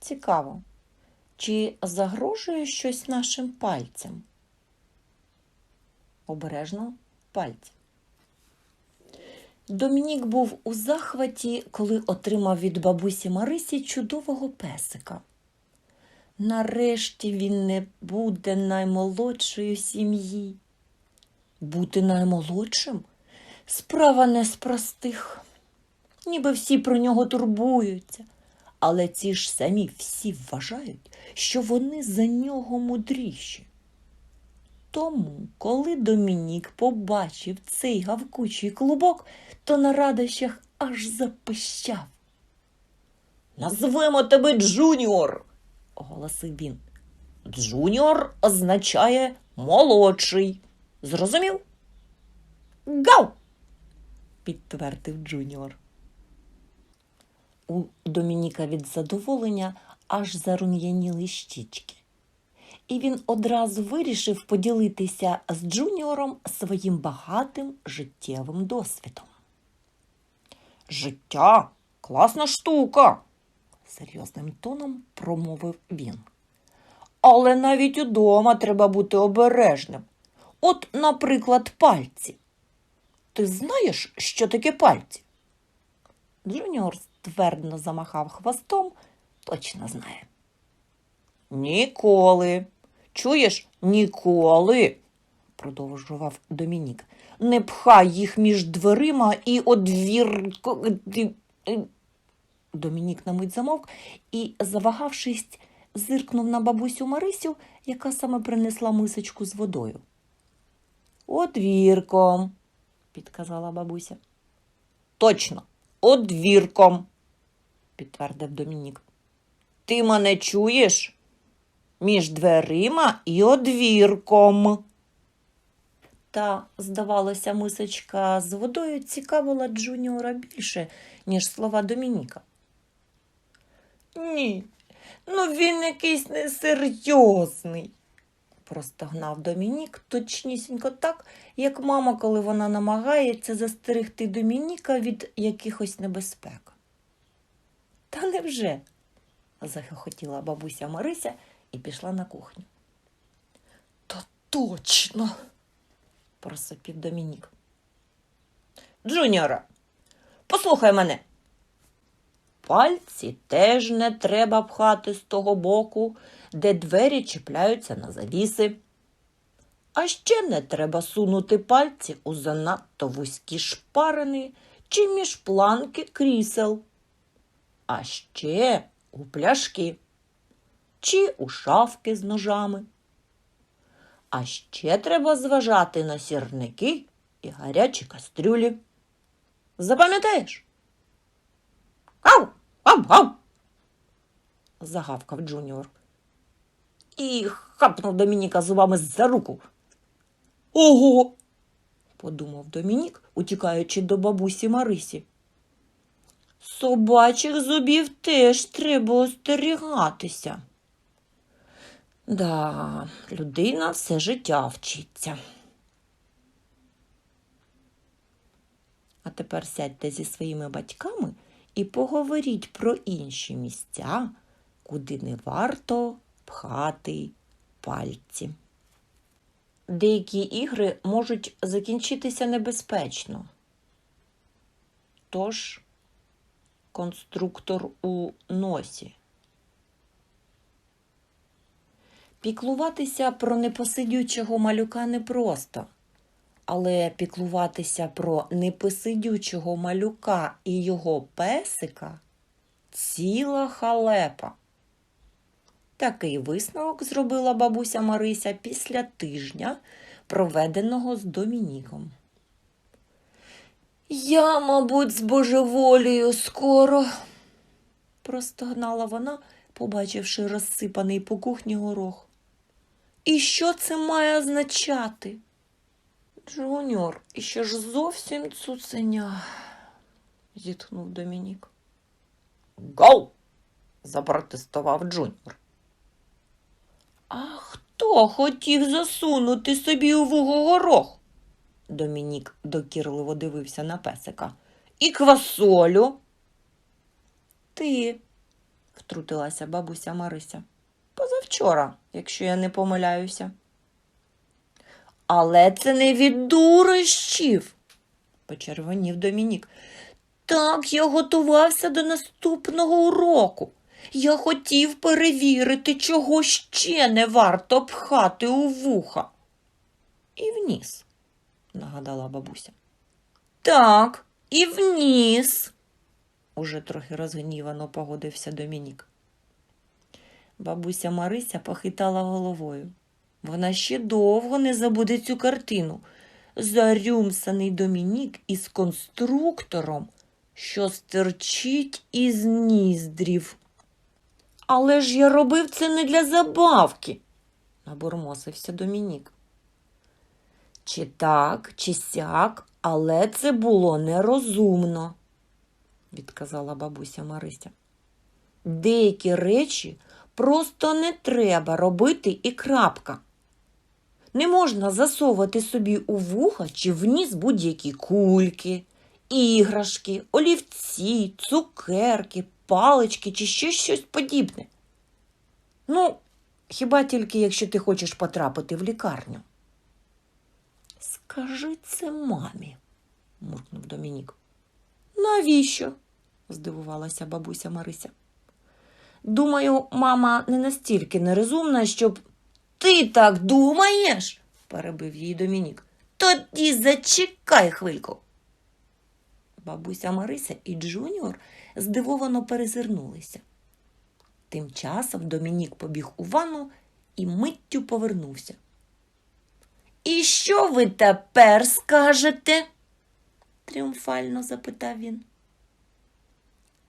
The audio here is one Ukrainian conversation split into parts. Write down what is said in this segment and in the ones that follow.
Цікаво, чи загрожує щось нашим пальцям? Обережно пальці. Домінік був у захваті, коли отримав від бабусі Марисі чудового песика. Нарешті він не буде наймолодшою сім'ї. Бути наймолодшим справа не з простих. Ніби всі про нього турбуються, але ці ж самі всі вважають, що вони за нього мудріші. Тому, коли Домінік побачив цей гавкучий клубок, то на радощах аж запищав. Назвемо тебе Джуніор, оголосив він. Джуніор означає молодший. Зрозумів? Гав! Підтвердив Джуніор. У Домініка від задоволення аж зарум'яніли щічки. І він одразу вирішив поділитися з Джуніором своїм багатим життєвим досвідом. Життя класна штука, серйозним тоном промовив він. Але навіть удома треба бути обережним. От, наприклад, пальці. Ти знаєш, що таке пальці? Джуніор ствердно замахав хвостом, точно знає. Ніколи. Чуєш, ніколи, продовжував Домінік. Не пхай їх між дверима і одвір. Домінік на мить замовк і, завагавшись, зиркнув на бабусю Марисю, яка саме принесла мисочку з водою. Одвірком, підказала бабуся. Точно, одвірком, підтвердив Домінік. Ти мене чуєш? Між дверима і одвірком. Та, здавалося, мисочка з водою цікавила Джуніора більше, ніж слова Домініка. Ні, ну він якийсь несерйозний, простогнав Домінік точнісінько так, як мама, коли вона намагається застерегти Домініка від якихось небезпек. Та невже? захохотіла бабуся Марися і пішла на кухню. Та точно, просопів Домінік. Джуніора, послухай мене. Пальці теж не треба пхати з того боку, де двері чіпляються на завіси. А ще не треба сунути пальці у занадто вузькі шпарини чи між планки крісел. А ще у пляшки чи у шафки з ножами. А ще треба зважати на сірники і гарячі кастрюлі. Запам'ятаєш? Гав, гав, гав. загавкав Джуніор. І хапнув Домініка зубами за руку. Ого, подумав Домінік, утікаючи до бабусі Марисі. Собачих зубів теж треба остерігатися. Да, людина все життя вчиться. А тепер сядьте зі своїми батьками і поговоріть про інші місця, куди не варто пхати пальці. Деякі ігри можуть закінчитися небезпечно. Тож конструктор у носі. Піклуватися про непосидючого малюка непросто, але піклуватися про непосидючого малюка і його песика ціла халепа. Такий висновок зробила бабуся Марися після тижня, проведеного з Домініком. Я, мабуть, збожеволію скоро, простогнала вона, побачивши розсипаний по кухні горох. І що це має означати? Джуніор, іще ж зовсім цуценя, зітхнув Домінік. Гау! запротестував Джуніор. А хто хотів засунути собі у вуго горох? Домінік докірливо дивився на песика. І квасолю. Ти, втрутилася бабуся Марися. Позавчора, якщо я не помиляюся. Але це не від дурощів, почервонів Домінік. Так, я готувався до наступного уроку. Я хотів перевірити, чого ще не варто пхати у вуха. І вніс, нагадала бабуся. Так, і вніс, уже трохи розгнівано погодився Домінік. Бабуся Марися похитала головою. Вона ще довго не забуде цю картину. Зарюмсаний Домінік із конструктором, що стерчить із ніздрів. Але ж я робив це не для забавки, набурмосився Домінік. Чи так, чи сяк, але це було нерозумно, відказала бабуся Марися. Деякі речі просто не треба робити і крапка. Не можна засовувати собі у вуха чи вніс будь-які кульки, іграшки, олівці, цукерки, палички чи ще щось подібне. Ну, хіба тільки якщо ти хочеш потрапити в лікарню. Скажи це мамі, муркнув Домінік. Навіщо? здивувалася бабуся Марися. Думаю, мама не настільки нерозумна, щоб. Ти так думаєш? перебив її Домінік. Тоді зачекай хвильку. Бабуся Марися і Джуніор здивовано перезирнулися. Тим часом Домінік побіг у ванну і миттю повернувся. І що ви тепер скажете? тріумфально запитав він.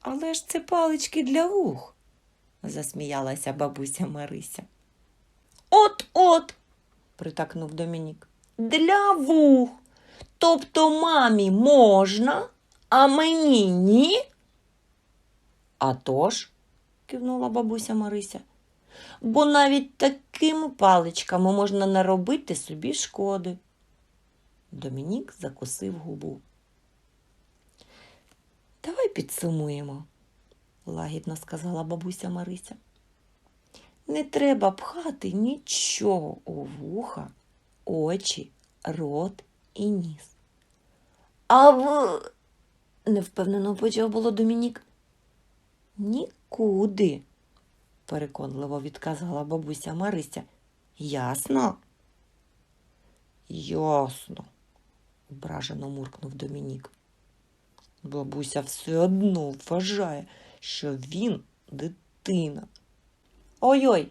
Але ж це палички для вух, засміялася бабуся Марися. От-от, притакнув Домінік. Для вух. Тобто мамі можна, а мені ні? «А тож», – кивнула бабуся Марися, бо навіть такими паличками можна наробити собі шкоди. Домінік закусив губу. Давай підсумуємо, лагідно сказала бабуся Марися. Не треба пхати нічого у вуха, очі, рот і ніс. А в. невпевнено почав було Домінік. Нікуди, переконливо відказала бабуся Марися. Ясно? Ясно, ображено муркнув Домінік. Бабуся все одно вважає, що він дитина. Ой-ой,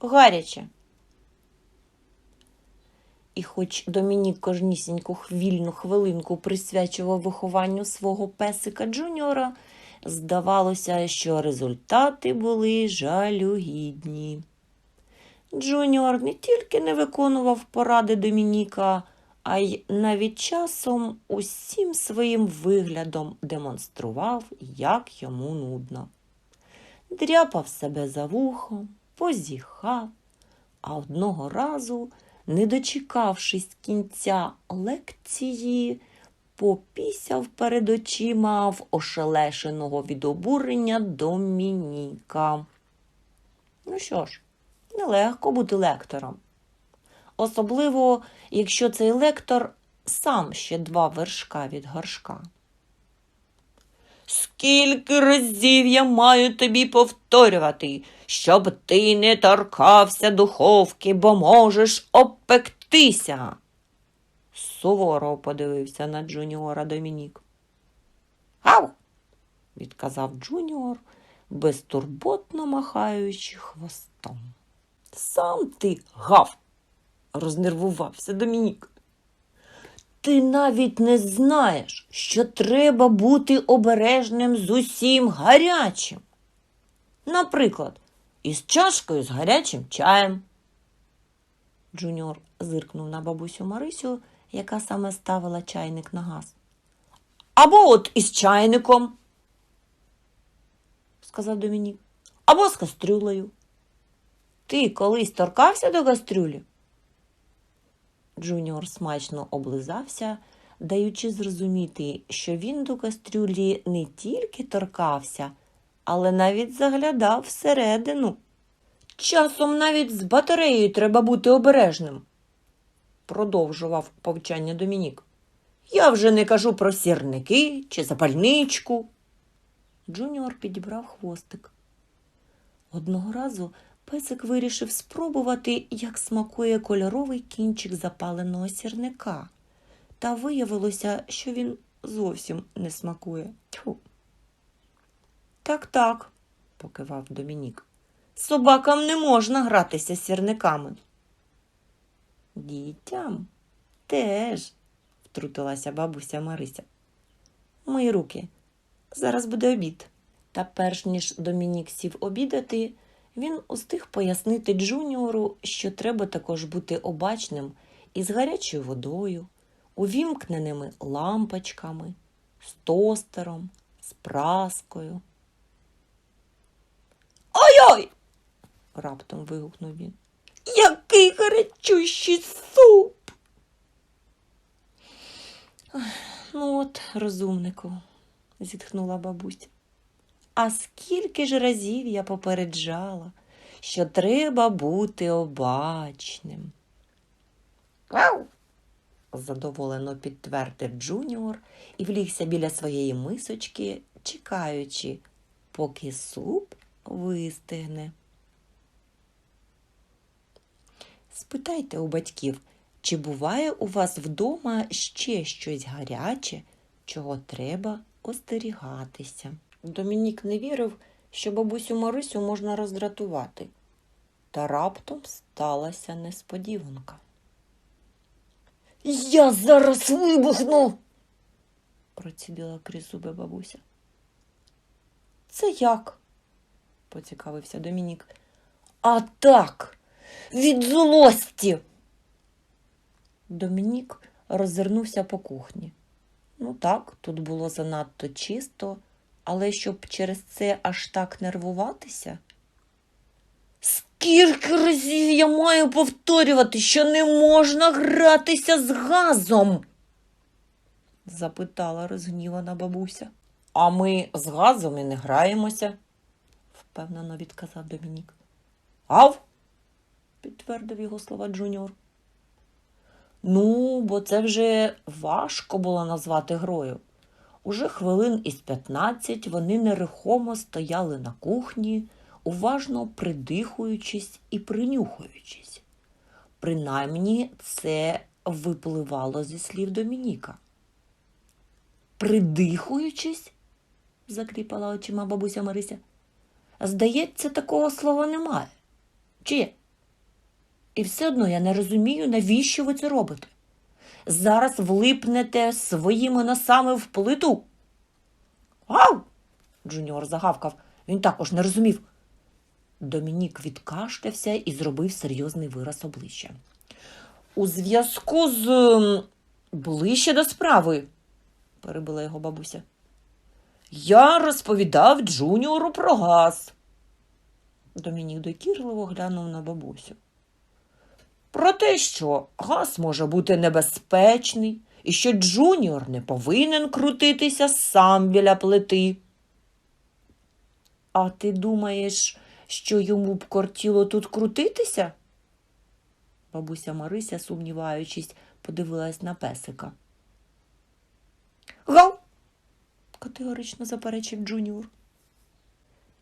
гаряче. І хоч Домінік кожнісіньку хвільну хвилинку присвячував вихованню свого песика Джуніора, здавалося, що результати були жалюгідні. Джуніор не тільки не виконував поради Домініка, а й навіть часом усім своїм виглядом демонстрував, як йому нудно. Дряпав себе за вухом, позіхав, а одного разу, не дочекавшись кінця лекції, попісяв перед очима в ошелешеного від обурення Домініка. Ну що ж, нелегко бути лектором. Особливо, якщо цей лектор сам ще два вершка від горшка. Скільки разів я маю тобі повторювати, щоб ти не торкався духовки, бо можеш обпектися. Суворо подивився на Джуніора Домінік. Гав, відказав Джуніор, безтурботно махаючи хвостом. Сам ти гав, рознервувався Домінік. Ти навіть не знаєш, що треба бути обережним з усім гарячим. Наприклад, із чашкою з гарячим чаєм. Джуніор зиркнув на бабусю Марисю, яка саме ставила чайник на газ. Або от із чайником, сказав Домінік, або з кастрюлею. Ти колись торкався до кастрюлі? Джуніор смачно облизався, даючи зрозуміти, що він до кастрюлі не тільки торкався, але навіть заглядав всередину. Часом навіть з батареєю треба бути обережним, продовжував повчання Домінік. Я вже не кажу про сірники чи запальничку. Джуніор підібрав хвостик. Одного разу песик вирішив спробувати, як смакує кольоровий кінчик запаленого сірника. Та виявилося, що він зовсім не смакує. Так, так, покивав Домінік. Собакам не можна гратися з сірниками. Дітям теж, втрутилася бабуся Марися. Мої руки. Зараз буде обід. Та перш ніж Домінік сів обідати, він устиг пояснити Джуніору, що треба також бути обачним із гарячою водою, увімкненими лампочками, з тостером, з праскою. Ой-ой! раптом вигукнув він. Який суп! Ну от, розумнику, зітхнула бабуся. А скільки ж разів я попереджала, що треба бути обачним. Вау! задоволено підтвердив Джуніор і влігся біля своєї мисочки, чекаючи, поки суп вистигне. Спитайте у батьків, чи буває у вас вдома ще щось гаряче, чого треба остерігатися. Домінік не вірив, що бабусю Марисю можна роздратувати. Та раптом сталася несподіванка. Я зараз вибухну, процідила крізь зуби бабуся. Це як? поцікавився Домінік. А так, від злості. Домінік роззирнувся по кухні. Ну так, тут було занадто чисто, але щоб через це аж так нервуватися. Скільки разів я маю повторювати, що не можна гратися з газом? запитала розгнівана бабуся. А ми з газом і не граємося, впевнено відказав Домінік. Ав? Підтвердив його слова Джуніор. Ну, бо це вже важко було назвати грою. Уже хвилин із 15 вони нерухомо стояли на кухні, уважно придихуючись і принюхуючись. Принаймні це випливало зі слів Домініка. Придихуючись? закріпала очима бабуся Марися. Здається, такого слова немає. Чи є? І все одно я не розумію, навіщо ви це робите. Зараз влипнете своїми носами в плиту. Гав! Джуніор загавкав. Він також не розумів. Домінік відкашлявся і зробив серйозний вираз обличчя. У зв'язку з ближче до справи, перебила його бабуся. Я розповідав Джуніору про газ. Домінік докірливо глянув на бабусю. Про те, що газ може бути небезпечний і що Джуніор не повинен крутитися сам біля плити. А ти думаєш, що йому б кортіло тут крутитися? Бабуся Марися, сумніваючись, подивилась на песика. Гав! категорично заперечив Джуніор.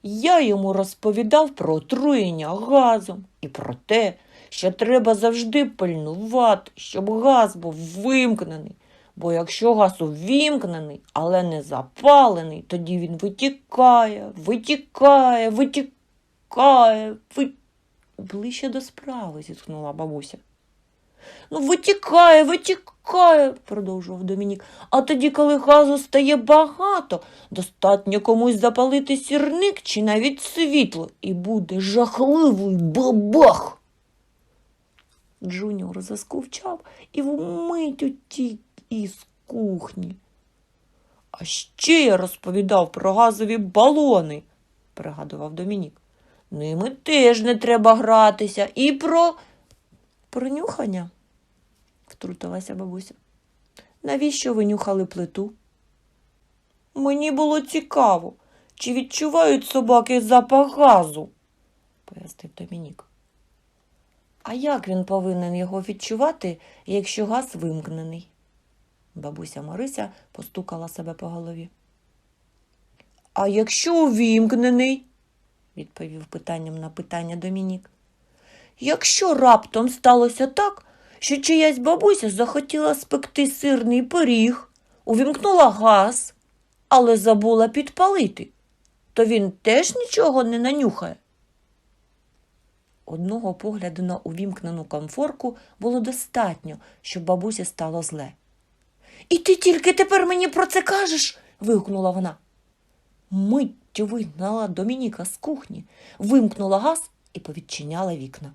Я йому розповідав про отруєння газом і про те, що треба завжди пильнувати, щоб газ був вимкнений. Бо якщо газ увімкнений, але не запалений, тоді він витікає, витікає, витікає, ви... Ближче до справи, зітхнула бабуся. Ну, витікає, витікає, продовжував Домінік. А тоді, коли газу стає багато, достатньо комусь запалити сірник чи навіть світло, і буде жахливий бабах. Джуніор заскувчав і вмить утік із кухні. А ще я розповідав про газові балони, пригадував Домінік. Ними теж не треба гратися. І про пронюхання. втрутилася бабуся. Навіщо ви нюхали плиту? Мені було цікаво, чи відчувають собаки запах газу, пояснив Домінік. А як він повинен його відчувати, якщо газ вимкнений? Бабуся Марися постукала себе по голові. А якщо увімкнений? відповів питанням на питання Домінік. Якщо раптом сталося так, що чиясь бабуся захотіла спекти сирний пиріг, увімкнула газ, але забула підпалити, то він теж нічого не нанюхає. Одного погляду на увімкнену комфорку було достатньо, щоб бабусі стало зле. І ти тільки тепер мені про це кажеш. вигукнула вона. Миттю вигнала Домініка з кухні, вимкнула газ і повідчиняла вікна.